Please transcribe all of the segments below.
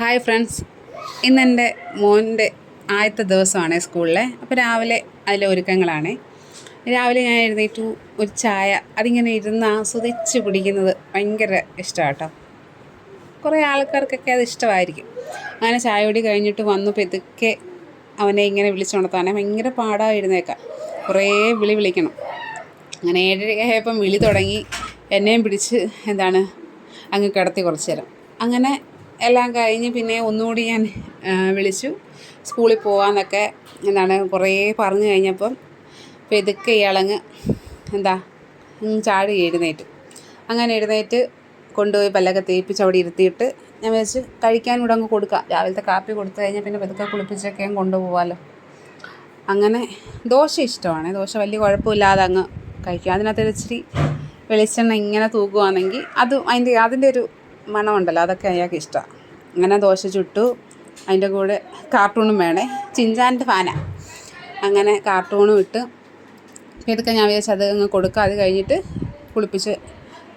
Hi friends ഇന്ന് എന്റെ മോന്റെ ആദ്യത്തെ ദിവസമാണ് സ്കൂളിലെ. അപ്പോൾ രാവിലെ അതിലെ ഒരുക്കങ്ങളാണ്. രാവിലെ ഞാൻ എഴുന്നേറ്റു ഒരു ചായ അതിങ്ങനെ ഇരുന്ന് ആസ്വദിച്ച് കുടിക്കുന്നത് ഭയങ്കര ഇഷ്ടമാണ് കേട്ടോ. കുറേ ആൾക്കാർക്കൊക്കെ അത് ഇഷ്ടമായിരിക്കും. അങ്ങനെ ചായ കൂടി കഴിഞ്ഞിട്ട് വന്നു പെതുക്കെ അവനെ ഇങ്ങനെ വിളിച്ചുണർത്താനേ ഭയങ്കര പാടായിരുന്നേക്കാം കുറേ വിളി വിളിക്കണം. അങ്ങനെ ഏഴരയായപ്പം വിളി തുടങ്ങി. എന്നെയും പിടിച്ച് എന്താണ് അങ്ങ് കിടത്തി കുറച്ച് നേരം. അങ്ങനെ എല്ലാം കഴിഞ്ഞ് പിന്നെ ഒന്നുകൂടി ഞാൻ വിളിച്ചു. സ്കൂളിൽ പോകാമെന്നൊക്കെ എന്താണ് കുറേ പറഞ്ഞു കഴിഞ്ഞപ്പം പെതുക്കെ ഇയാളങ്ങ് എന്താ ചാടി എഴുന്നേറ്റ്. അങ്ങനെ എഴുന്നേറ്റ് കൊണ്ടുപോയി പല്ലൊക്കെ തേപ്പിച്ച് അവിടെ ഇരുത്തിയിട്ട് ഞാൻ വിചാരിച്ച് കഴിക്കാൻ ഇവിടെ അങ്ങ് കൊടുക്കാം. രാവിലത്തെ കാപ്പി കൊടുത്തു കഴിഞ്ഞാൽ പിന്നെ പതുക്കെ കുളിപ്പിച്ചൊക്കെ ഞാൻ കൊണ്ടുപോകാമല്ലോ അങ്ങനെ ദോശ ഇഷ്ടമാണ്. ദോശ വലിയ കുഴപ്പമില്ലാതെ അങ്ങ് കഴിക്കും. അതിനകത്ത് ഇച്ചിരി വെളിച്ചെണ്ണ ഇങ്ങനെ തൂക്കുവാണെങ്കിൽ അത് അതിന്റെ അതിന്റെ ഒരു മണമുണ്ടല്ലോ. അതൊക്കെ അയാൾക്ക് ഇഷ്ടമാണ്. അങ്ങനെ ദോശ ചുട്ടു. അതിന്റെ കൂടെ കാർട്ടൂണും വേണേ. ചിഞ്ചാന്റെ ഫാന. അങ്ങനെ കാർട്ടൂണും ഇട്ട് ഇതൊക്കെ ഞാൻ വിചാരിച്ചു അത് അങ്ങ് കൊടുക്കുക അത് കഴിഞ്ഞിട്ട് കുളിപ്പിച്ച്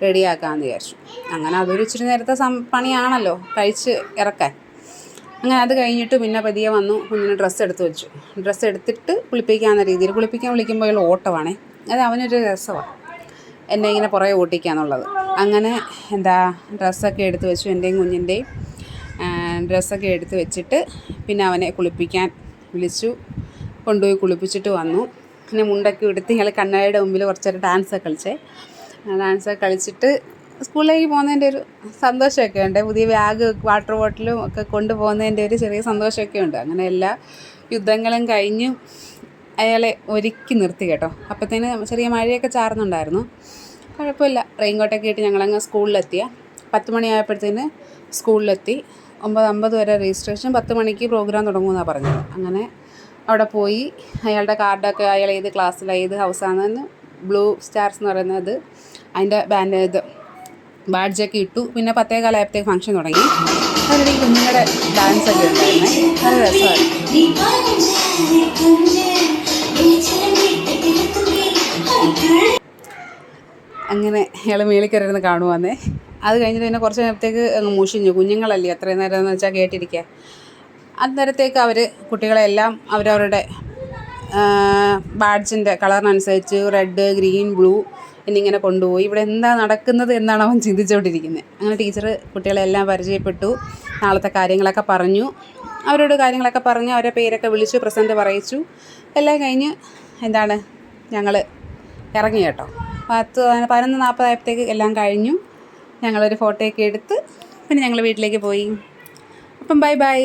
റെഡിയാക്കാമെന്ന് വിചാരിച്ചു. അങ്ങനെ അതൊരു ഇച്ചിരി നേരത്തെ സം പണിയാണല്ലോ. കഴിച്ച് ഇറക്കാൻ. അങ്ങനെ അത് കഴിഞ്ഞിട്ട് പിന്നെ പതിയെ വന്നു. കുഞ്ഞിന് ഡ്രസ്സ് എടുത്ത് വെച്ചു. ഡ്രസ്സ് എടുത്തിട്ട് കുളിപ്പിക്കാവുന്ന രീതിയിൽ കുളിപ്പിക്കാൻ വിളിക്കുമ്പോൾ ഉള്ള ഓട്ടമാണേ. അത് അവനൊരു രസമാണ് എന്നെ ഇങ്ങനെ പുറകെ ഓട്ടിക്കാന്നുള്ളത്. അങ്ങനെ എന്താ ഡ്രസ്സൊക്കെ എടുത്ത് വെച്ചു. എന്റെയും കുഞ്ഞിന്റെയും ഡ്രസ്സൊക്കെ എടുത്ത് വെച്ചിട്ട് പിന്നെ അവനെ കുളിപ്പിക്കാൻ വിളിച്ചു. കൊണ്ടുപോയി കുളിപ്പിച്ചിട്ട് വന്നു. പിന്നെ മുണ്ടൊക്കെ എടുത്ത് ഞങ്ങൾ കണ്ണാടിയുടെ മുമ്പിൽ കുറച്ച് നേരം ഡാൻസൊക്കെ കളിച്ചേ. ഡാൻസൊക്കെ കളിച്ചിട്ട് സ്കൂളിലേക്ക് പോകുന്നതിന്റെ ഒരു സന്തോഷമൊക്കെ ഉണ്ട്. പുതിയ ബാഗ് വാട്ടർ ബോട്ടിലും ഒക്കെ കൊണ്ടുപോകുന്നതിന്റെ ഒരു ചെറിയ സന്തോഷമൊക്കെ ഉണ്ട്. അങ്ങനെ എല്ലാ യുദ്ധങ്ങളും കഴിഞ്ഞു. അയാളെ ഒരുക്കി നിർത്തി കേട്ടോ. അപ്പോഴത്തേന് ചെറിയ മഴയൊക്കെ ചാർന്നുണ്ടായിരുന്നു കുഴപ്പമില്ല. റെയിൻകോട്ടൊക്കെ ഇട്ട് ഞങ്ങളങ്ങ് സ്കൂളിലെത്തിയ. പത്ത് മണിയായപ്പോഴത്തേന് സ്കൂളിലെത്തി. ഒമ്പത് അമ്പത് വരെ രജിസ്ട്രേഷൻ പത്ത് മണിക്ക് പ്രോഗ്രാം തുടങ്ങുമെന്നാണ് പറഞ്ഞത്. അങ്ങനെ അവിടെ പോയി. അയാളുടെ കാർഡൊക്കെ അയാൾ ഏത് ക്ലാസ്സിലാണ് ഏത് ഹൗസാണെന്ന് ബ്ലൂ സ്റ്റാർസ് എന്ന് പറയുന്നത് അതിന്റെ ബാൻഡ് ഇത് ബാഡ്ജൊക്കെ ഇട്ടു. പിന്നെ പത്തേ കാലമായപ്പോഴത്തേക്ക് ഫംഗ്ഷൻ തുടങ്ങി. അതിനിടയിൽ കുഞ്ഞുങ്ങളുടെ ഡാൻസ് ഒക്കെ ഉണ്ടായിരുന്നേ. നല്ല രസമായിരുന്നു. അങ്ങനെ അയാൾ മേളിൽ കയറിയിരുന്ന് കാണുവാന്നേ. അത് കഴിഞ്ഞിട്ട് പിന്നെ കുറച്ച് നേരത്തേക്ക് അങ്ങ് മുഷിഞ്ഞു. കുഞ്ഞുങ്ങളല്ലേ അത്രയും നേരം എന്ന് വെച്ചാൽ കേട്ടിരിക്കുക അന്നേരത്തേക്ക് അവർ കുട്ടികളെല്ലാം അവരവരുടെ ബാഡ്ജിന്റെ കളറിനനുസരിച്ച് റെഡ് ഗ്രീൻ ബ്ലൂ എന്നിങ്ങനെ കൊണ്ടുപോയി. ഇവിടെ എന്താ നടക്കുന്നത് എന്നാണ് അവൻ ചിന്തിച്ചുകൊണ്ടിരിക്കുന്നത് അങ്ങനെ ടീച്ചർ കുട്ടികളെല്ലാം പരിചയപ്പെട്ടു. നാളത്തെ കാര്യങ്ങളൊക്കെ പറഞ്ഞു. അവരോട് കാര്യങ്ങളൊക്കെ പറഞ്ഞ് അവരെ പേരൊക്കെ വിളിച്ചു പ്രസന്റ് പറയിച്ചു. എല്ലാം കഴിഞ്ഞ് എന്താണ് ഞങ്ങൾ ഇറങ്ങി കേട്ടോ. പത്ത് പതിനൊന്ന് നാൽപ്പതായപ്പോഴത്തേക്ക് എല്ലാം കഴിഞ്ഞു. ഞങ്ങളൊരു ഫോട്ടോയൊക്കെ എടുത്ത് പിന്നെ ഞങ്ങൾ വീട്ടിലേക്ക് പോയി. അപ്പം ബൈ ബൈ.